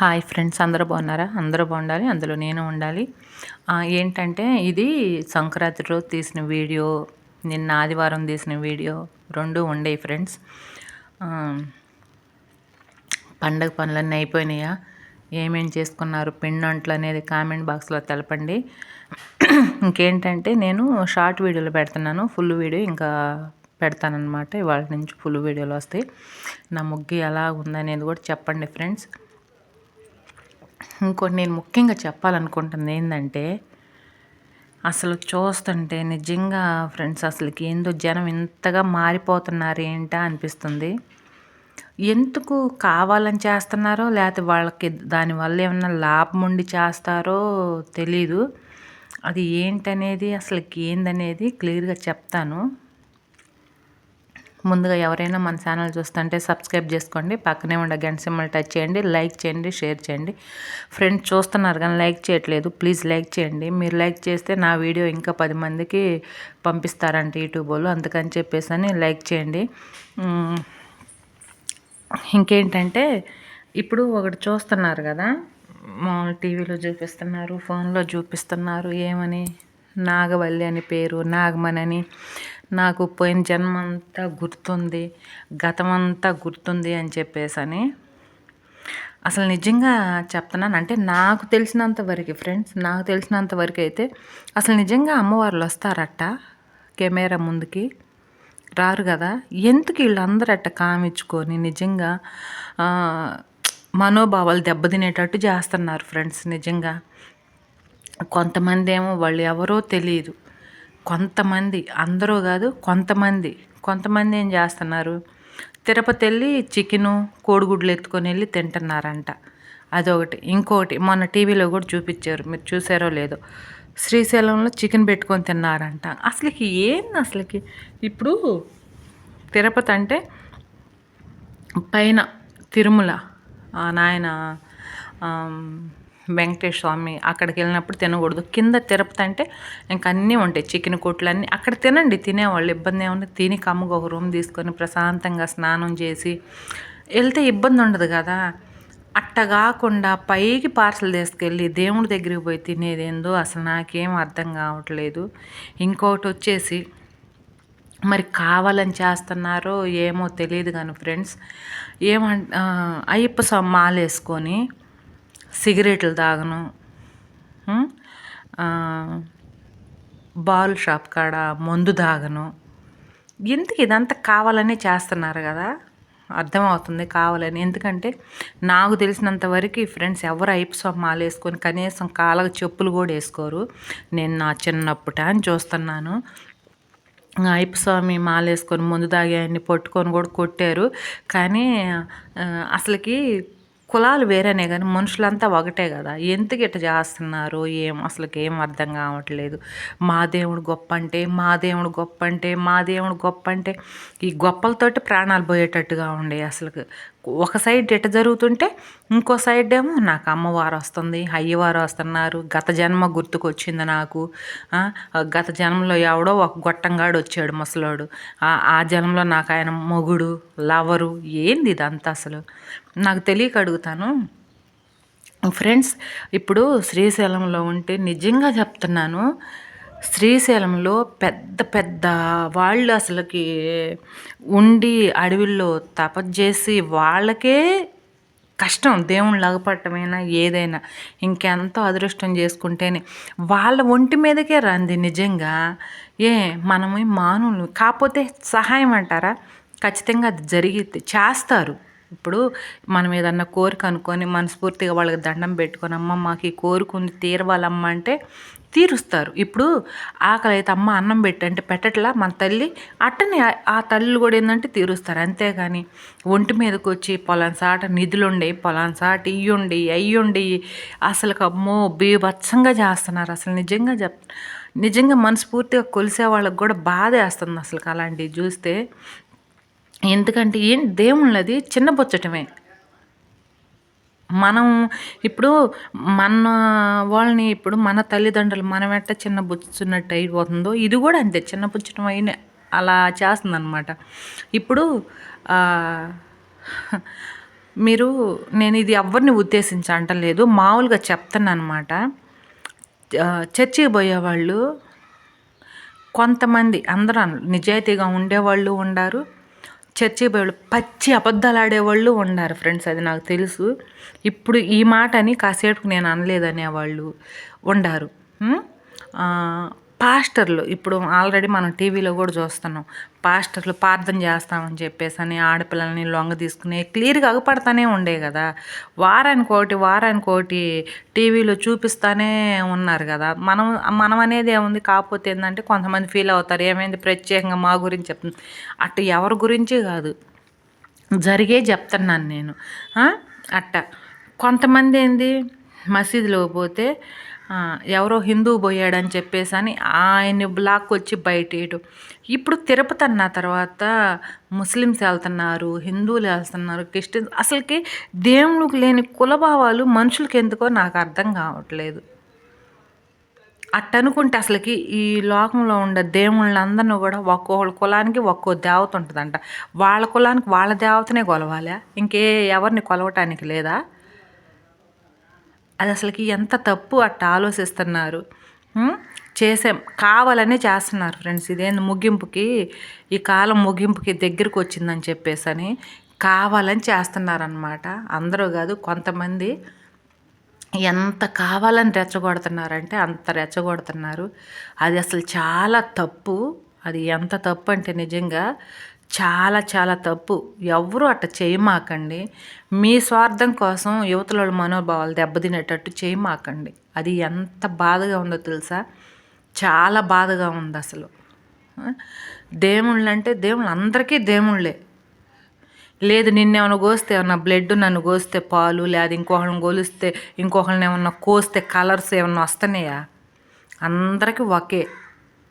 Hi friends అందరూ బాగున్నారా? అందరూ బాగుండాలి అందులో నేను ఉండాలి. ఏంటంటే ఇది సంక్రాంతి రోజు తీసిన వీడియో నిన్న ఆదివారం తీసిన వీడియో రెండు ఉండేవి ఫ్రెండ్స్. పండగ పనులన్నీ అయిపోయినాయా? ఏమేం చేసుకున్నారు? పిండంట్లు అనేది కామెంట్ బాక్స్లో తెలపండి. ఇంకేంటంటే నేను షార్ట్ వీడియోలు పెడుతున్నాను ఫుల్ వీడియో ఇంకా పెడతానమాట ఇవాళ నుంచి ఫుల్ వీడియోలు వస్తాయి. నా ముగ్గు ఎలా ఉందనేది కూడా చెప్పండి ఫ్రెండ్స్. ఇంకోటి నేను ముఖ్యంగా చెప్పాలనుకుంటుంది ఏంటంటే అసలు చూస్తుంటే నిజంగా ఫ్రెండ్స్ అసలుకి ఏందో జనం ఇంతగా మారిపోతున్నారు ఏంటా అనిపిస్తుంది. ఎందుకు కావాలని చేస్తున్నారో లేకపోతే వాళ్ళకి దానివల్ల ఏమన్నా లాభం ఉండి చేస్తారో తెలీదు. అది ఏంటనేది అసలుకి ఏందనేది క్లియర్గా చెప్తాను. ముందుగా ఎవరైనా మన ఛానల్ చూస్తుంటే సబ్స్క్రైబ్ చేసుకోండి. పక్కనే ఉండే గంట సింబల్ టచ్ చేయండి. లైక్ చేయండి షేర్ చేయండి. ఫ్రెండ్స్ చూస్తున్నారు కానీ లైక్ చేయట్లేదు. ప్లీజ్ లైక్ చేయండి. మీరు లైక్ చేస్తే నా వీడియో ఇంకా పది మందికి పంపిస్తారంట యూట్యూబ్ వాళ్ళు అందుకని చెప్పేసి అని లైక్ చేయండి. ఇంకేంటంటే ఇప్పుడు ఒకటి చూస్తున్నారు కదా? మామూలు టీవీలో చూపిస్తున్నారు ఫోన్లో చూపిస్తున్నారు. ఏమని? నాగవల్లి అని పేరు నాగమణి అని. నాకు పోయిన జన్మ అంతా గుర్తుంది గతమంతా గుర్తుంది అని చెప్పేసని. అసలు నిజంగా చెప్తున్నాను అంటే నాకు తెలిసినంత వరకు ఫ్రెండ్స్ నాకు తెలిసినంత వరకు అయితే అసలు నిజంగా అమ్మవార్లు వస్తారట కెమెరా ముందుకి. రారు కదా? ఎందుకు వీళ్ళందరూ అట్ట కామించుకొని నిజంగా మనోభావాలు దెబ్బతినేటట్టు చేస్తున్నారు ఫ్రెండ్స్ నిజంగా. కొంతమంది ఏమో వాళ్ళు ఎవరో తెలియదు. కొంతమంది అందరూ కాదు కొంతమంది. కొంతమంది ఏం చేస్తున్నారు? తిరుపతి వెళ్ళి చికెను కోడిగుడ్లు ఎత్తుకొని వెళ్ళి తింటున్నారంట. అదొకటి. ఇంకొకటి మొన్న టీవీలో కూడా చూపించారు. మీరు చూసారో లేదో. శ్రీశైలంలో చికెన్ పెట్టుకొని తిన్నారంట. అసలుకి ఏంది అసలుకి? ఇప్పుడు తిరుపతి అంటే పైన తిరుమల నాయన వెంకటేశ్వర స్వామి అక్కడికి వెళ్ళినప్పుడు తినకూడదు. కింద తిరుపతి అంటే ఇంక అన్నీ ఉంటాయి. చికెన్ కొట్లు అన్నీ అక్కడ తినండి. తినేవాళ్ళు ఇబ్బంది ఏముంది? తిని కమ్ముగా ఒక రూమ్ తీసుకొని ప్రశాంతంగా స్నానం చేసి వెళ్తే ఇబ్బంది ఉండదు కదా. అట్ట కాకుండా పైకి పార్సల్ తీసుకెళ్ళి దేవుడి దగ్గరికి పోయి తినేది ఏందో అసలు నాకేం అర్థం కావట్లేదు. ఇంకోటి వచ్చేసి మరి కావాలని చేస్తున్నారో ఏమో తెలియదు కానీ ఫ్రెండ్స్ ఏమంట అయ్యప్ప స్వామి మాలేసుకొని సిగరెట్లు తాగను. బాల్ షాప్ కాడ మందు తాగను. ఎందుకు ఇదంతా కావాలనే చేస్తున్నారు కదా? అర్థమవుతుంది కావాలని. ఎందుకంటే నాకు తెలిసినంత వరకు ఫ్రెండ్స్ ఎవరు ఐప్స్ మాలు వేసుకొని కనీసం కాళ్ళకు చెప్పులు కూడా వేసుకోరు. నేను నా చిన్నప్పుట అని చూస్తున్నాను. అయ్యప్ప స్వామి మాలేసుకొని ముందు తాగాయన్ని పట్టుకొని కూడా కొట్టారు. కానీ అసలుకి కులాలు వేరేనే కానీ మనుషులంతా ఒకటే కదా. ఎందుకు ఇట్ట చేస్తున్నారు? ఏం అసలుకి ఏం అర్థం కావట్లేదు. మా దేవుడు గొప్ప అంటే మా దేవుడు గొప్ప అంటే మా దేవుడు గొప్ప అంటే ఈ గొప్పలతోటి ప్రాణాలు పోయేటట్టుగా ఉండే అసలు ఒక సైడ్ ఎట జరుగుతుంటే ఇంకో సైడ్ ఏమో నాకు అమ్మవారు వస్తుంది అయ్యవారు వస్తున్నారు. గత జన్మ గుర్తుకొచ్చింది నాకు. గత జన్మలో ఎవడో ఒక గొట్టంగాడు వచ్చాడు ముసలోడు. ఆ జన్మలో నాకు ఆయన మొగుడు లవరు ఏంది ఇదంతా అసలు? నాకు తెలియక అడుగుతాను. ఫ్రెండ్స్ ఇప్పుడు శ్రీశైలంలో ఉంటే నిజంగా చెప్తున్నాను శ్రీశైలంలో పెద్ద పెద్ద వాళ్ళు అసలుకి ఉండి అడవిల్లో తపస్సు వాళ్ళకే కష్టం దేవుణ్ణి లగపట్టమైనా ఏదైనా. ఇంకెంతో అదృష్టం చేసుకుంటేనే. వాళ్ళ ఒంటి మీదకే రంది నిజంగా. ఏ మనము మానవులు. కాకపోతే సహాయం అంటారా? ఖచ్చితంగా అది జరిగితే చేస్తారు. ఇప్పుడు మనం ఏదన్నా కోరిక అనుకొని మనస్ఫూర్తిగా వాళ్ళకి దండం పెట్టుకొని అమ్మ మాకు ఈ కోరిక ఉంది తీరవాలమ్మ అంటే తీరుస్తారు. ఇప్పుడు ఆకలి అయితే అమ్మ అన్నం పెట్టి అంటే పెట్టట్లా మన తల్లి అట్టనే ఆ తల్లి కూడా ఏంటంటే తీరుస్తారు. అంతేగాని ఒంటి మీదకి వచ్చి పొలాన్ సాట నిధులుండి పొలాన్ సాట ఇయ్యుండి అయ్యుండి అసలు అమ్మో బీభత్సంగా చేస్తున్నారు. అసలు నిజంగా చెప్ నిజంగా మనస్ఫూర్తిగా కొలిసే వాళ్ళకి కూడా బాధ వేస్తుంది అసలు అలాంటివి చూస్తే. ఎందుకంటే ఏం దేవుళ్ళది చిన్న బొచ్చటమే. మనం ఇప్పుడు మన వాళ్ళని ఇప్పుడు మన తల్లిదండ్రులు మనం ఎట్ట చిన్న బుచ్చున్నట్టు అయిపోతుందో ఇది కూడా అంతే. చిన్న బుచ్చటం అయిన అలా చేస్తుందన్నమాట. ఇప్పుడు మీరు నేను ఇది ఎవరిని ఉద్దేశించి అంటలేదు మామూలుగా చెప్తాను అనమాట చర్చికి పోయేవాళ్ళు కొంతమంది అందరూ నిజాయితీగా ఉండేవాళ్ళు ఉండారు. చర్చికి పోయేవాళ్ళు పచ్చి అబద్ధాలు ఆడేవాళ్ళు ఉండారు ఫ్రెండ్స్ అది నాకు తెలుసు. ఇప్పుడు ఈ మాటని కాసేపు నేను అనలేదనేవాళ్ళు ఉండారు. పాస్టర్లు ఇప్పుడు ఆల్రెడీ మనం టీవీలో కూడా చూస్తున్నాం. పాస్టర్లు ప్రార్థన చేస్తామని చెప్పేసి అని ఆడపిల్లల్ని లొంగ తీసుకుని క్లియర్గా అగుపడతానే ఉండే కదా. వారానికి ఒకటి వారానికి ఒకటి టీవీలో చూపిస్తానే ఉన్నారు కదా. మనం మనం అనేది ఏముంది? కాకపోతే ఏంటంటే కొంతమంది ఫీల్ అవుతారు. ఏమైంది? ప్రత్యేకంగా మా గురించి చెప్తుంది అట్ట ఎవరి గురించి కాదు. జరిగే చెప్తున్నాను నేను. అట్ట. కొంతమంది ఏంది? మసీదులో పోతే ఎవరో హిందూ పోయాడని చెప్పేసి అని ఆయన బ్లాక్ వచ్చి బయటేయడం ఇప్పుడు తిరుపతి అన్న తర్వాత ముస్లిమ్స్ వెళ్తున్నారు హిందువులు వెళ్తున్నారు క్రిస్టియన్స్. అసలుకి దేవునికి లేని కులభావాలు మనుషులకి ఎందుకో నాకు అర్థం కావట్లేదు. అట్టనుకుంటే అసలుకి ఈ లోకంలో ఉండే దేవుళ్ళందరినీ కూడా ఒక్కో కులానికి ఒక్కో దేవత ఉంటుందంట. వాళ్ళ కులానికి వాళ్ళ దేవతనే కొలవాలా? ఇంకే ఎవరిని కొలవటానికి లేదా? అది అసలుకి ఎంత తప్పు అట్ట ఆలోచిస్తున్నారు. చేసాం కావాలనే చేస్తున్నారు ఫ్రెండ్స్. ఇదేంది ముగింపుకి ఈ కాలం ముగింపుకి దగ్గరకు వచ్చిందని చెప్పేసి అని కావాలని చేస్తున్నారనమాట అందరూ కాదు కొంతమంది ఎంత కావాలని రెచ్చగొడుతున్నారంటే అంత రెచ్చగొడుతున్నారు. అది అసలు చాలా తప్పు. అది ఎంత తప్పు అంటే నిజంగా చాలా చాలా తప్పు. ఎవరు అట్ట చేయమాకండి. మీ స్వార్థం కోసం యువతల మనోభావాలు దెబ్బతినేటట్టు చేయమాకండి. అది ఎంత బాధగా ఉందో తెలుసా? చాలా బాధగా ఉంది అసలు. దేవుళ్ళు అంటే దేవుళ్ళు అందరికీ దేవుళ్ళే. లేదు నిన్నేమైనా కోస్తే ఏమన్నా బ్లడ్ నన్ను కోస్తే పాలు లేదా ఇంకొకళ్ళని కొలిస్తే ఇంకొకళ్ళని ఏమన్నా కోస్తే కలర్స్ ఏమన్నా వస్తున్నాయా? అందరికీ ఒకే.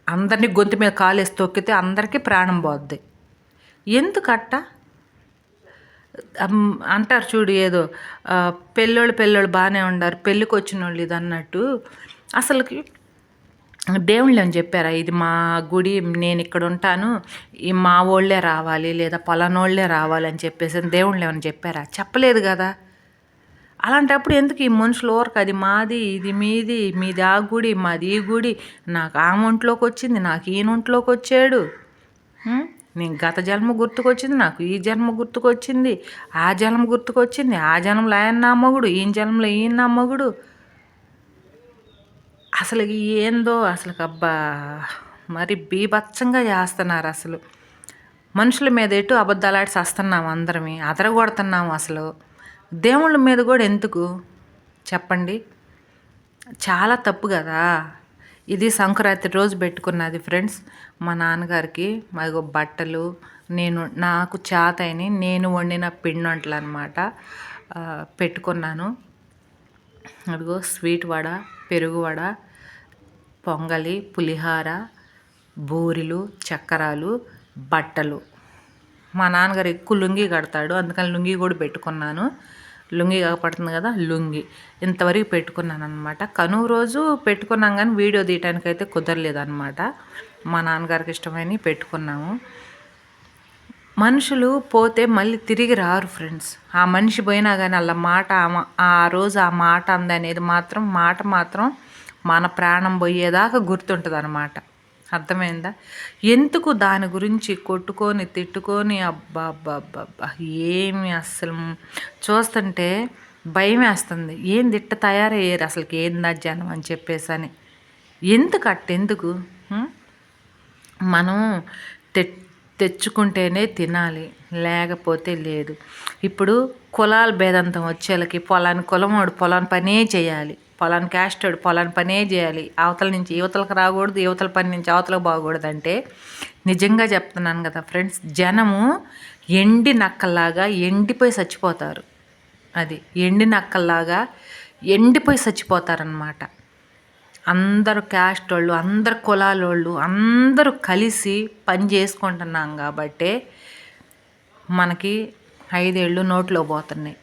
అందరినీ గొంతు మీద కాలేసి తొక్కితే అందరికీ ప్రాణం పోద్ది. ఎందుకట్ట? అంటారు చూడు ఏదో పెళ్ళోళ్ళు పెళ్ళోళ్ళు బాగానే ఉండారు పెళ్ళికి వచ్చిన వాళ్ళు ఇది అన్నట్టు అసలుకి దేవుళ్ళు అని చెప్పారా? ఇది మా గుడి నేను ఇక్కడ ఉంటాను ఈ మా వాళ్ళే రావాలి లేదా పలానోళ్ళే రావాలి అని చెప్పేసి దేవుళ్ళు ఏమని చెప్పారా? చెప్పలేదు కదా. అలాంటప్పుడు ఎందుకు ఈ మనుషులు ఓరకు అది మాది ఇది మీది మీది ఆ గుడి మాది ఈ గుడి నాకు ఆ ఒంట్లోకి వచ్చింది నాకు ఈయన ఒంట్లోకి వచ్చాడు నేను గత జన్మ గుర్తుకొచ్చింది నాకు ఈ జన్మ గుర్తుకొచ్చింది ఆ జన్మ గుర్తుకొచ్చింది ఆ జన్మలో ఆయన నా మగుడు ఈ జన్మలో ఈయన నా మగుడు. అసలు ఏందో అసలు అబ్బా మరి బీభత్సంగా చేస్తున్నారు అసలు. మనుషుల మీద ఎటు అబద్ధాలాడి వస్తున్నాం అందరమే అదరగొడుతున్నాము అసలు. దేవుళ్ళ మీద కూడా ఎందుకు? చెప్పండి. చాలా తప్పు కదా. ఇది సంక్రాంతి రోజు పెట్టుకున్నది ఫ్రెండ్స్. మా నాన్నగారికి మాకు బట్టలు నేను నాకు చేతని నేను వండిన పిండి వంటలు అనమాట పెట్టుకున్నాను. అదిగో స్వీట్ వడ పెరుగు వడ పొంగలి పులిహార బూరెలు చక్కరాలు బట్టలు. మా నాన్నగారు ఎక్కువ లుంగి కడతాడు అందుకని లుంగి కూడా పెట్టుకున్నాను. లుంగి కాకపడుతుంది కదా లుంగి. ఇంతవరకు పెట్టుకున్నాను అనమాట కనువు రోజు పెట్టుకున్నాం కానీ వీడియో తీయటానికి అయితే కుదరలేదనమాట మా నాన్నగారికి ఇష్టమైన పెట్టుకున్నాము. మనుషులు పోతే మళ్ళీ తిరిగి రారు ఫ్రెండ్స్. ఆ మనిషి పోయినా కానీ వాళ్ళ మాట ఆ ఆ రోజు ఆ మాట అందనేది మాత్రం మాట మాత్రం మన ప్రాణం పోయేదాకా గుర్తుంటుంది అనమాట అర్థమైందా? ఎందుకు దాని గురించి కొట్టుకొని తిట్టుకొని అబ్బా అబ్బా అబ్బా అబ్బా ఏమి అస్సలు చూస్తుంటే భయం వేస్తుంది. ఏంది తిట్ట తయారయ్యారు అసలుకి? ఏందా జనం అని చెప్పేసి అని ఎందుకు? అట్టెందుకు మనం తె తెచ్చుకుంటేనే తినాలి లేకపోతే లేదు. ఇప్పుడు కులాల భేదంతం వచ్చేళ్ళకి పొలాన్ని కులమోడు పొలాన్ని పనే చేయాలి. పొలాన్ని క్యాస్టోడు పొలాన్ని పనే చేయాలి. అవతల నుంచి యువతలకు రాకూడదు యువతల పని నుంచి అవతలకు బాగకూడదు అంటే నిజంగా చెప్తున్నాను కదా ఫ్రెండ్స్ జనము ఎండి నక్కల్లాగా ఎండిపోయి చచ్చిపోతారు. అది ఎండి నక్కల్లాగా ఎండిపోయి చచ్చిపోతారనమాట అందరూ క్యాస్ట్ వాళ్ళు అందరు కులాలోళ్ళు అందరూ కలిసి పని చేసుకుంటున్నాం కాబట్టి మనకి ఐదేళ్ళు నోట్లో పోతున్నాయి.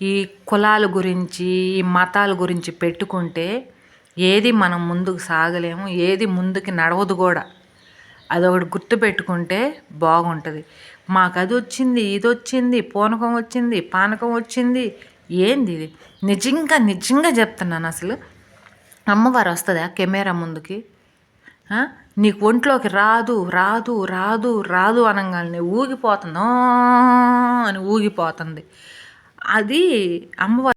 ఈ కులాల గురించి ఈ మతాల గురించి పెట్టుకుంటే ఏది మనం ముందుకు సాగలేము ఏది ముందుకి నడవదు కూడా. అదొకటి గుర్తుపెట్టుకుంటే బాగుంటుంది. మాకు అది వచ్చింది ఇది వచ్చింది పూనకం వచ్చింది పానకం వచ్చింది ఏంది ఇది? నిజంగా నిజంగా చెప్తున్నాను అసలు. అమ్మవారు వస్తుందా కెమెరా ముందుకి? నీకు ఒంట్లోకి రాదు రాదు రాదు రాదు అనగానే ఊగిపోతుంది. అని ఊగిపోతుంది. అది అమ్మవారి